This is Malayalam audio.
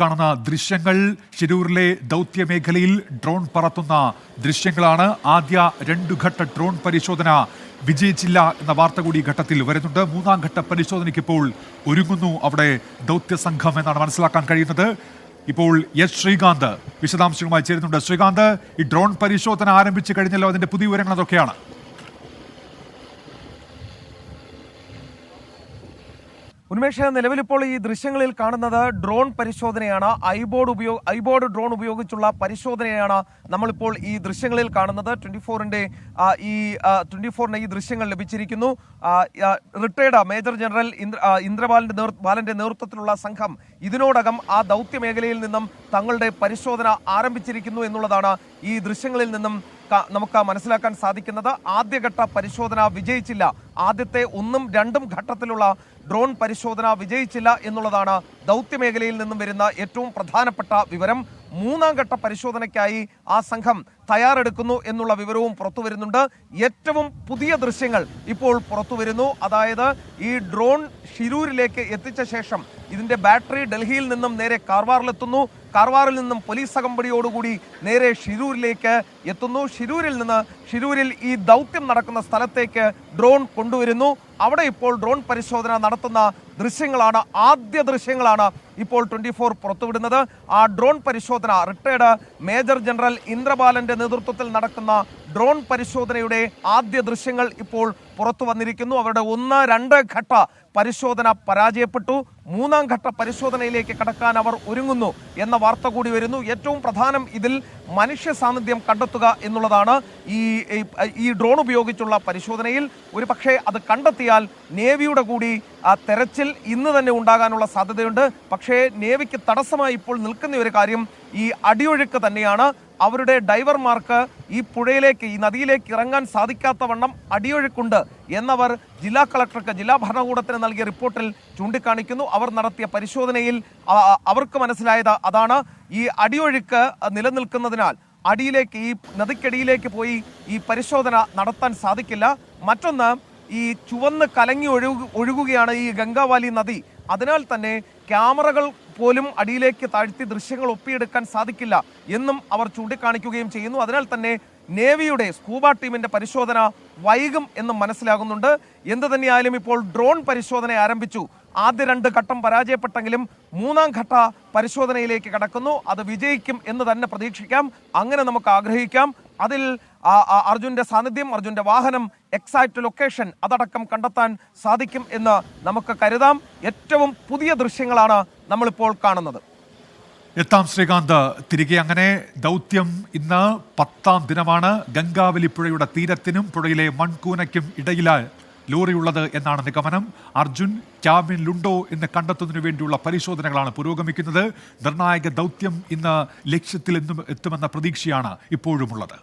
കാണുന്ന ദൃശ്യങ്ങൾ ശിരൂരിലെ ദൗത്യമേഖലയിൽ ഡ്രോൺ പറത്തുന്ന ദൃശ്യങ്ങളാണ്. ആദ്യ രണ്ടു ഘട്ട ഡ്രോൺ പരിശോധന വിജയിച്ചില്ല എന്ന വാർത്ത കൂടി ഘട്ടത്തിൽ വരുന്നുണ്ട്. മൂന്നാം ഘട്ട പരിശോധനയ്ക്ക് ഇപ്പോൾ ഒരുങ്ങുന്നു അവിടെ ദൗത്യ സംഘം എന്നാണ് മനസ്സിലാക്കാൻ കഴിയുന്നത്. ഇപ്പോൾ എസ് ശ്രീകാന്ത് വിശദാംശങ്ങളുമായി ചേരുന്നുണ്ട്. ശ്രീകാന്ത് ഈ ഡ്രോൺ പരിശോധന ആരംഭിച്ചു കഴിഞ്ഞല്ലോ അതിന്റെ പുതിയ വിവരങ്ങൾ അതൊക്കെയാണ്. ഉന്മേഷ നിലവിലിപ്പോൾ ഈ ദൃശ്യങ്ങളിൽ കാണുന്നത് ഡ്രോൺ പരിശോധനയാണ്. ഐബോർഡ് ഉപയോഗ ഐബോർഡ് ഡ്രോൺ ഉപയോഗിച്ചുള്ള പരിശോധനയാണ് നമ്മളിപ്പോൾ ഈ ദൃശ്യങ്ങളിൽ കാണുന്നത്. ട്വന്റി ഫോറിന്റെ ഈ ട്വന്റി ഫോറിന് ഈ ദൃശ്യങ്ങൾ ലഭിച്ചിരിക്കുന്നു. റിട്ടയർഡ് മേജർ ജനറൽ ഇന്ദ്ര ഇന്ദ്രബാലിന്റെ നേതൃ- ബാലന്റെ നേതൃത്വത്തിലുള്ള സംഘം ഇതിനോടകം ആ ദൗത്യ മേഖലയിൽ നിന്നും തങ്ങളുടെ പരിശോധന ആരംഭിച്ചിരിക്കുന്നു എന്നുള്ളതാണ് ഈ ദൃശ്യങ്ങളിൽ നിന്നും നമുക്ക് മനസ്സിലാക്കാൻ സാധിക്കുന്നത് ആദ്യഘട്ട പരിശോധന വിജയിച്ചില്ല. ആദ്യത്തെ ഒന്നും രണ്ടും ഘട്ടത്തിലുള്ള ഡ്രോൺ പരിശോധന വിജയിച്ചില്ല എന്നുള്ളതാണ് ദൗത്യമേഖലയിൽ നിന്നും വരുന്ന ഏറ്റവും പ്രധാനപ്പെട്ട വിവരം. മൂന്നാം ഘട്ട പരിശോധനയ്ക്കായി ആ സംഘം തയ്യാറെടുക്കുന്നു എന്നുള്ള വിവരവും പുറത്തു വരുന്നുണ്ട്. ഏറ്റവും പുതിയ ദൃശ്യങ്ങൾ ഇപ്പോൾ പുറത്തു വരുന്നു. അതായത് ഈ ഡ്രോൺ ഷിരൂരിലേക്ക് എത്തിച്ച ശേഷം ഇതിന്റെ ബാറ്ററി ഡൽഹിയിൽ നിന്നും നേരെ കാർവാറിലെത്തുന്നു കാർവാറിൽ നിന്നും പോലീസ് അകമ്പടിയോടുകൂടി നേരെ ഷിരൂരിലേക്ക് എത്തുന്നു. ഷിരൂരിൽ നിന്ന് ഷിരൂരിൽ ഈ ദൗത്യം നടക്കുന്ന സ്ഥലത്തേക്ക് ഡ്രോൺ കൊണ്ടുവരുന്നു. അവിടെ ഇപ്പോൾ ഡ്രോൺ പരിശോധന നടത്തുന്ന ദൃശ്യങ്ങളാണ് ആദ്യ ദൃശ്യങ്ങളാണ് ഇപ്പോൾ ട്വന്റി ഫോർ പുറത്തുവിടുന്നത്. ആ ഡ്രോൺ പരിശോധന റിട്ടയർഡ് മേജർ ജനറൽ ഇന്ദ്രബാലന്റെ നേതൃത്വത്തിൽ നടക്കുന്ന ഡ്രോൺ പരിശോധനയുടെ ആദ്യ ദൃശ്യങ്ങൾ ഇപ്പോൾ പുറത്തു വന്നിരിക്കുന്നു. അവരുടെ ഒന്ന് രണ്ട് ഘട്ട പരിശോധന പരാജയപ്പെട്ടു. മൂന്നാം ഘട്ട പരിശോധനയിലേക്ക് കടക്കാൻ അവർ ഒരുങ്ങുന്നു എന്ന വാർത്ത കൂടി വരുന്നു. ഏറ്റവും പ്രധാനം ഇതിൽ മനുഷ്യ സാന്നിധ്യം കണ്ടെത്തുക എന്നുള്ളതാണ് ഈ ഈ- ഡ്രോൺ ഉപയോഗിച്ചുള്ള പരിശോധനയിൽ. ഒരു പക്ഷേ അത് കണ്ടെത്തിയാൽ നേവിയുടെ കൂടി ആ തെരച്ചിൽ ഇന്ന് തന്നെ ഉണ്ടാകാനുള്ള സാധ്യതയുണ്ട്. പക്ഷേ നേവിക്ക് തടസ്സമായി ഇപ്പോൾ നിൽക്കുന്ന ഒരു കാര്യം ഈ അടിയൊഴുക്ക് തന്നെയാണ്. അവരുടെ ഡൈവർമാർക്ക് ഈ പുഴയിലേക്ക് ഈ നദിയിലേക്ക് ഇറങ്ങാൻ സാധിക്കാത്ത വണ്ണം അടിയൊഴുക്കുണ്ട് എന്നവർ ജില്ലാ കളക്ടർക്ക് ജില്ലാ ഭരണകൂടത്തിന് നൽകിയ റിപ്പോർട്ടിൽ ചൂണ്ടിക്കാണിക്കുന്നു. അവർ നടത്തിയ പരിശോധനയിൽ അവർക്ക് മനസ്സിലായത് അതാണ്. ഈ അടിയൊഴുക്ക് നിലനിൽക്കുന്നതിനാൽ അടിയിലേക്ക് ഈ നദിക്കടിയിലേക്ക് പോയി ഈ പരിശോധന നടത്താൻ സാധിക്കില്ല. മറ്റൊന്ന് ഈ ചുവന്ന് കലങ്ങി ഒഴുകു ഒഴുകുകയാണ് ഈ ഗംഗാവാലി നദി. അതിനാൽ തന്നെ ക്യാമറകൾ പോലും അടിയിലേക്ക് താഴ്ത്തി ദൃശ്യങ്ങൾ ഒപ്പിയെടുക്കാൻ സാധിക്കില്ല എന്നും അവർ ചൂണ്ടിക്കാണിക്കുകയും ചെയ്യുന്നു. അതിനാൽ തന്നെ നേവിയുടെ സ്കൂബ ടീമിന്റെ പരിശോധന വൈകും എന്നും മനസ്സിലാകുന്നുണ്ട്. എന്ത് തന്നെയായാലും ഇപ്പോൾ ഡ്രോൺ പരിശോധന ആരംഭിച്ചു. ആദ്യ രണ്ട് ഘട്ടം പരാജയപ്പെട്ടെങ്കിലും മൂന്നാം ഘട്ട പരിശോധനയിലേക്ക് കടക്കുന്നു. അത് വിജയിക്കും എന്ന് തന്നെ പ്രതീക്ഷിക്കാം. അങ്ങനെ നമുക്ക് ആഗ്രഹിക്കാം. അതിൽ ആ, അർജുന്റെ സാന്നിധ്യം അർജുന്റെ വാഹനം എക്സാക്ട് ലൊക്കേഷൻ അതടക്കം കണ്ടെത്താൻ സാധിക്കും എന്ന് നമുക്ക് കരുതാം. ഏറ്റവും പുതിയ ദൃശ്യങ്ങളാണ് നമ്മളിപ്പോൾ കാണുന്നത്. എത്താം ശ്രീകാന്ത് തിരികെ അങ്ങനെ ദൗത്യം ഇന്ന് പത്താം ദിനമാണ്. ഗംഗാവലി പുഴയുടെ തീരത്തിനും പുഴയിലെ മൺകൂനയ്ക്കും ഇടയിലാണ് ലോറിയുള്ളത് എന്നാണ് നിഗമനം. അർജുൻ ക്യാബിനിലുണ്ടോ എന്ന് കണ്ടെത്തുന്നതിനു വേണ്ടിയുള്ള പരിശോധനകളാണ് പുരോഗമിക്കുന്നത്. നിർണായക ദൗത്യം ഇന്ന് ലക്ഷ്യത്തിൽ എത്തുമെന്ന പ്രതീക്ഷയാണ് ഇപ്പോഴുമുള്ളത്.